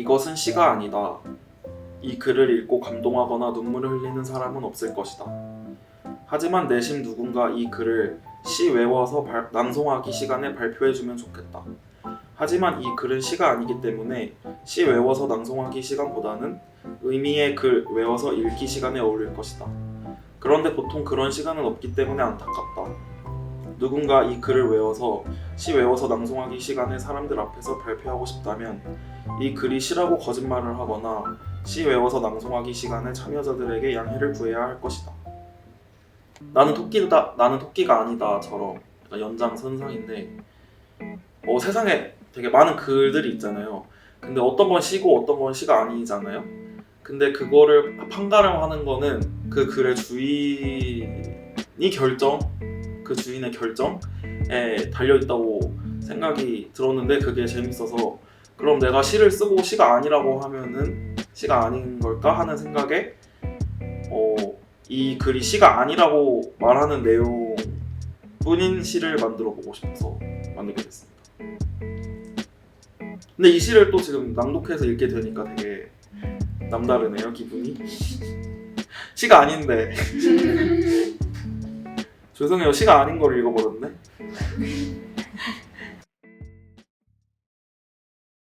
이것은 시가 아니다. 이 글을 읽고 감동하거나 눈물을 흘리는 사람은 없을 것이다. 하지만 내심 누군가 이 글을 시 외워서 발- 낭송하기 시간에 발표해주면 좋겠다. 하지만 이 글은 시가 아니기 때문에 시 외워서 낭송하기 시간보다는 의미의 글 외워서 읽기 시간에 어울릴 것이다. 그런데 보통 그런 시간은 없기 때문에 안타깝다. 누군가 이 글을 외워서 시 외워서 낭송하기 시간에 사람들 앞에서 발표하고 싶다면 이 글이 시라고 거짓말을 하거나 시 외워서 낭송하기 시간에 참여자들에게 양해를 구해야 할 것이다. 나는 토끼다, 나는 토끼가 아니다처럼 연장선상인데 어, 세상에 되게 많은 글들이 있잖아요. 근데 어떤 건 시고 어떤 건 시가 아니잖아요. 근데 그거를 판가름 하는 거는 그 글의 주인이 결정, 그 주인의 결정에 달려 있다고 생각이 들었는데 그게 재밌어서 그럼 내가 시를 쓰고 시가 아니라고 하면은 시가 아닌 걸까 하는 생각에 어, 이 글이 시가 아니라고 말하는 내용 뿐인 시를 만들어 보고 싶어서 만들게 됐습니다. 근데 이 시를 또 지금 낭독해서 읽게 되니까 되게 남다르네요 기분이. 시가 아닌데 죄송해요 시가 아닌 걸 읽어버렸네.